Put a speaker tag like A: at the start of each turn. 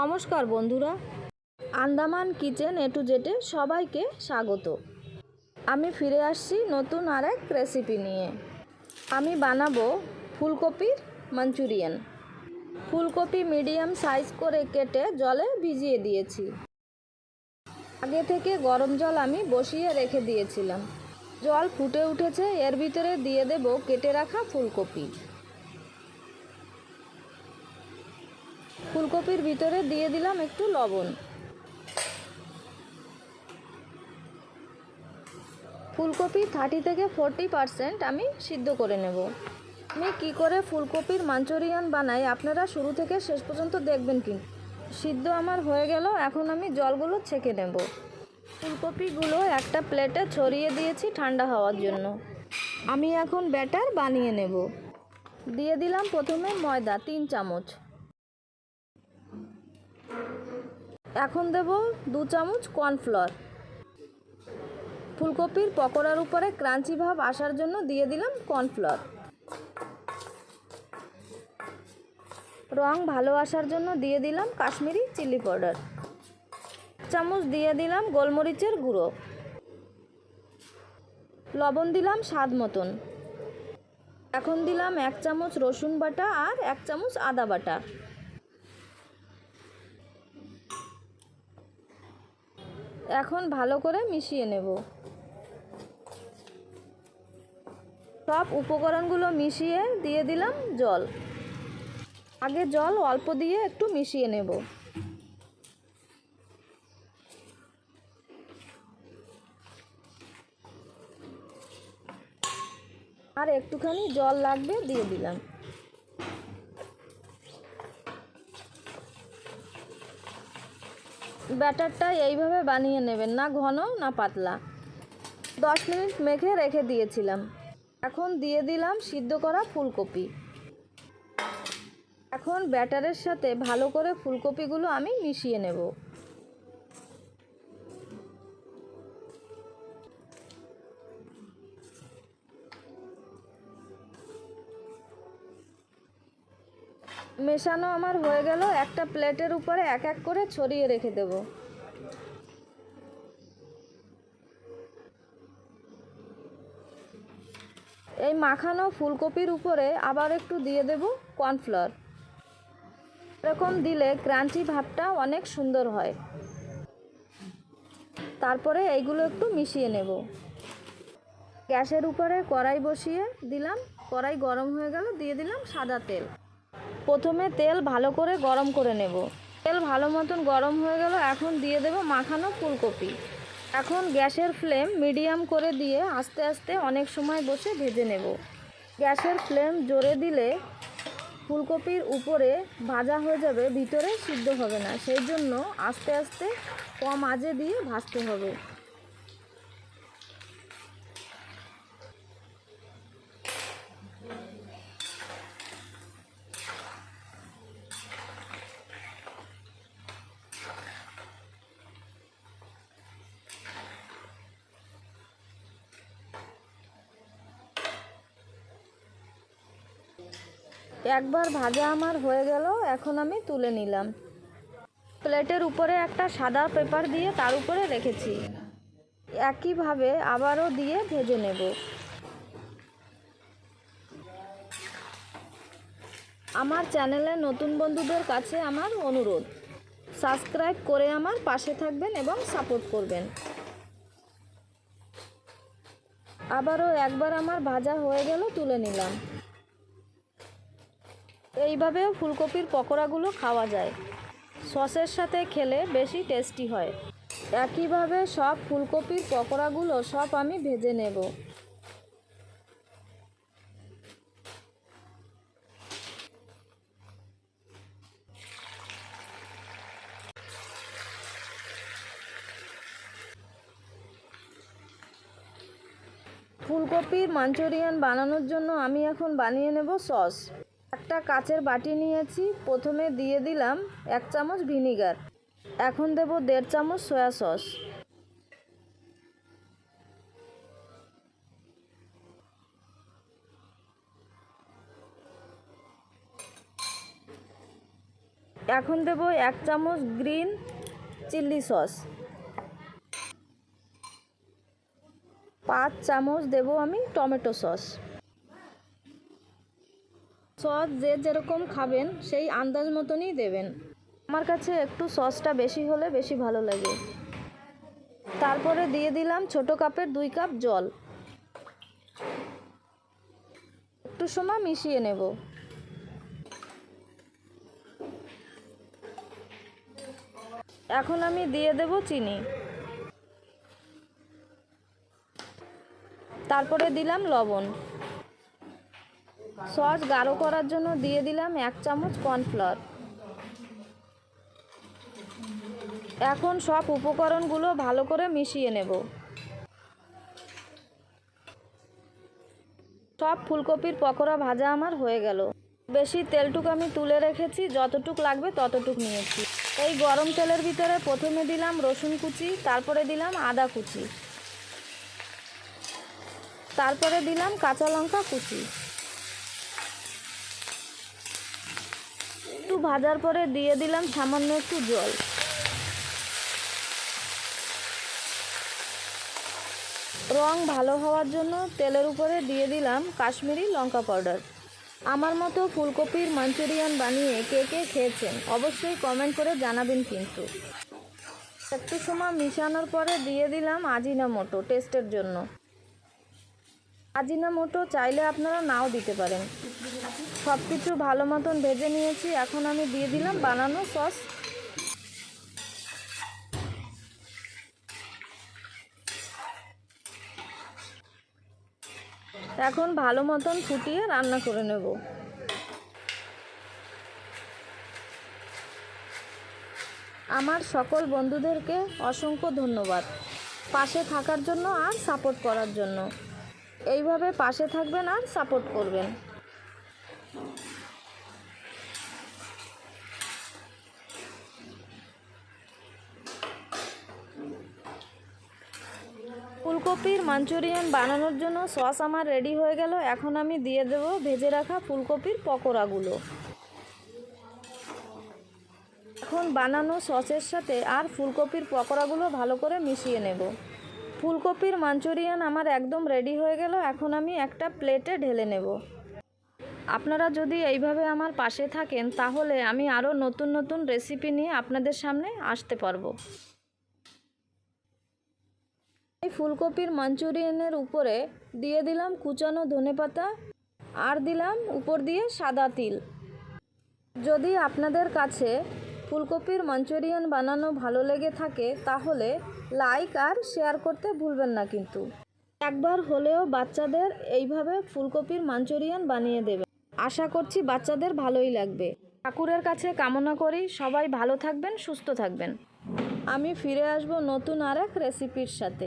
A: নমস্কার, বন্ধুরা। Andaman kitchen A to জেটে সবাইকে স্বাগত। আমি ফিরে আসছি নতুন আর এক রেসিপি নিয়ে। আমি বানাবো ফুলকপির মাঞ্চুরিয়ান। ফুলকপি মিডিয়াম সাইজ করে কেটে জলে ভিজিয়ে দিয়েছি। আগে থেকে গরম জল আমি বসিয়ে রেখে দিয়েছিলাম। জল ফুটে উঠেছে, এর ভিতরে দিয়ে দেব কেটে রাখা ফুলকপি। ফুলকপির ভিতরে দিয়ে দিলাম একটু লবণ। ফুলকপি থার্টি থেকে ফোরটি পারসেন্ট আমি সিদ্ধ করে নেব। আমি কী করে ফুলকপির মাঞ্চুরিয়ান বানাই আপনারা শুরু থেকে শেষ পর্যন্ত দেখবেন কি। সিদ্ধ আমার হয়ে গেল, এখন আমি জলগুলো ছেঁকে নেব। ফুলকপিগুলো একটা প্লেটে ছড়িয়ে দিয়েছি ঠান্ডা হওয়ার জন্য। আমি এখন ব্যাটার বানিয়ে নেব। দিয়ে দিলাম প্রথমে ময়দা, তিন চামচ। এখন দেব দু চামচ কর্নফ্লোর ফুলকপির পকোড়ার উপরে ক্রাঞ্চি ভাব আসার জন্য দিয়ে দিলাম কর্নফ্লোর রং ভালো আসার জন্য দিয়ে দিলাম কাশ্মীরি চিলি পাউডার। চামচ দিয়ে দিলাম গোলমরিচের গুঁড়ো। লবণ দিলাম স্বাদ মতন। এখন দিলাম এক চামচ রসুন বাটা আর এক চামচ আদা বাটা। এখন ভালো করে মিশিয়ে নেব। সব উপকরণগুলো মিশিয়ে দিয়ে দিলাম জল। আগে জল অল্প দিয়ে একটু মিশিয়ে নেব। আর একটুখানি জল লাগবে দিয়ে দিলাম। ব্যাটারটা এইভাবে বানিয়ে নেবেন, না ঘন, না পাতলা। দশ মিনিট মেখে রেখে দিয়েছিলাম। এখন দিয়ে দিলাম সিদ্ধ করা ফুলকপি। এখন ব্যাটারের সাথে ভালো করে ফুলকপিগুলো আমি মিশিয়ে নেব। মেশানো আমার হয়ে গেল, একটা প্লেটের উপরে এক এক করে ছড়িয়ে রেখে দেব। এই মাখানো ফুলকপির উপরে আবার একটু দিয়ে দেব কর্নফ্লাওয়ার। এরকম দিলে ক্রাঞ্চি ভাবটা অনেক সুন্দর হয়। তারপরে এইগুলো একটু মিশিয়ে নেব। গ্যাসের উপরে কড়াই বসিয়ে দিলাম, কড়াই গরম হয়ে গেল, দিয়ে দিলাম সাদা তেল। প্রথমে তেল ভালো করে গরম করে নেব। তেল ভালো মতন গরম হয়ে গেল, এখন দিয়ে দেব মাখানো ফুলকপি। এখন গ্যাসের ফ্লেম মিডিয়াম করে দিয়ে আস্তে আস্তে অনেক সময় বসে ভেজে নেব। গ্যাসের ফ্লেম জোরে দিলে ফুলকপির উপরে ভাজা হয়ে যাবে, ভিতরে সিদ্ধ হবে না। সেই জন্য আস্তে আস্তে কম আজে দিয়ে ভাজতে হবে। একবার ভাজা আমার হয়ে গেল, এখন আমি তুলে নিলাম। প্লেটের উপরে একটা সাদা পেপার দিয়ে তার উপরে রেখেছি। একইভাবে আবারও দিয়ে ভেজে নেব। আমার চ্যানেলে নতুন বন্ধুদের কাছে আমার অনুরোধ, সাবস্ক্রাইব করে আমার পাশে থাকবেন এবং সাপোর্ট করবেন। আবারও একবার আমার ভাজা হয়ে গেল, তুলে নিলাম। এইভাবেও ফুলকপির পকোড়াগুলো খাওয়া যায়। সসের সাথে খেলে বেশি টেস্টি হয়। একইভাবে সব ফুলকপির পকোড়াগুলো সব আমি ভেজে নেব। ফুলকপির মাঞ্চুরিয়ান বানানোর জন্য আমি এখন বানিয়ে নেব সস। একটা কাচের বাটি নিয়েছি। প্রথমে দিয়ে দিলাম এক চামচ ভিনিগার। এখন দেব দেড় চামচ সয়া সস। এখন দেব এক চামচ গ্রিন চিলি সস। পাঁচ চামচ দেব আমি টমেটো সস। সস যে যেরকম খাবেন, সেই আন্দাজ মতনই দেবেন। আমার কাছে একটু সসটা বেশি হলে বেশি ভালো লাগে। তারপরে দিয়ে দিলাম ছোট কাপের দুই কাপ জল। একটু সময় মিশিয়ে নেব। এখন আমি দিয়ে দেব চিনি। তারপরে দিলাম লবণ। সস গাঢ় করার জন্য দিয়ে দিলাম এক চামচ কর্নফ্লাওয়ার। এখন সব উপকরণগুলো ভালো করে মিশিয়ে নেব। সব ফুলকপির পকোড়া ভাজা আমার হয়ে গেল। বেশি তেলটুক আমি তুলে রেখেছি, যতটুক লাগবে ততটুক নিয়েছি। এই গরম তেলের ভিতরে প্রথমে দিলাম রসুন কুচি, তারপরে দিলাম আদা কুচি। তারপরে দিলাম কাঁচা লঙ্কা কুচি। ভাজার পরে দিয়ে দিলাম সামান্য একটু জল। রং ভালো হওয়ার জন্য তেলের উপরে দিয়ে দিলাম কাশ্মীরি লঙ্কা পাউডার। আমার মতো ফুলকপির মাঞ্চুরিয়ান বানিয়ে কে কে খেয়েছেন অবশ্যই কমেন্ট করে জানাবেন কিন্তু। একটু সময় মিশানোর পরে দিয়ে দিলাম আজিনামোটো টেস্টের জন্য। আজিনামোটো চাইলে আপনারা নাও দিতে পারেন। সব কিছু ভালো মতন ভেজে নিয়েছি, এখন আমি দিয়ে দিলাম বানানো সস। এখন ভালো মতন ফুটিয়ে রান্না করে নেব। আমার সকল বন্ধুদেরকে অসংখ্য ধন্যবাদ। পাশে থাকার জন্য আর সাপোর্ট করার জন্য। এইভাবে পাশে থাকবেন আর সাপোর্ট করবেন। ফুলকপির মাঞ্চুরিয়ান বানানোর জন্য সস আমার রেডি হয়ে গেল। এখন আমি দিয়ে দেব ভেজে রাখা ফুলকপির পকোড়াগুলো। এখন বানানো সসের সাথে আর ফুলকপির পকোড়াগুলো ভালো করে মিশিয়ে নেব। ফুলকপির মাঞ্চুরিয়ান আমার একদম রেডি হয়ে গেল, এখন আমি একটা প্লেটে ঢেলে নেব। আপনারা যদি এইভাবে আমার পাশে থাকেন, তাহলে আমি আরও নতুন নতুন রেসিপি নিয়ে আপনাদের সামনে আসতে পারব। এই ফুলকপির মাঞ্চুরিয়ানের উপরে দিয়ে দিলাম কুচানো ধনেপাতা আর দিলাম উপর দিয়ে সাদা তিল। যদি আপনাদের কাছে ফুলকপির মাঞ্চুরিয়ান বানানো ভালো লেগে থাকে, তাহলে লাইক আর শেয়ার করতে ভুলবেন না কিন্তু। একবার হলেও বাচ্চাদের এইভাবে ফুলকপির মাঞ্চুরিয়ান বানিয়ে দেবে। আশা করছি বাচ্চাদের ভালোই লাগবে। ঠাকুরের কাছে কামনা করি সবাই ভালো থাকবেন, সুস্থ থাকবেন। আমি ফিরে আসব নতুন আর এক রেসিপির সাথে।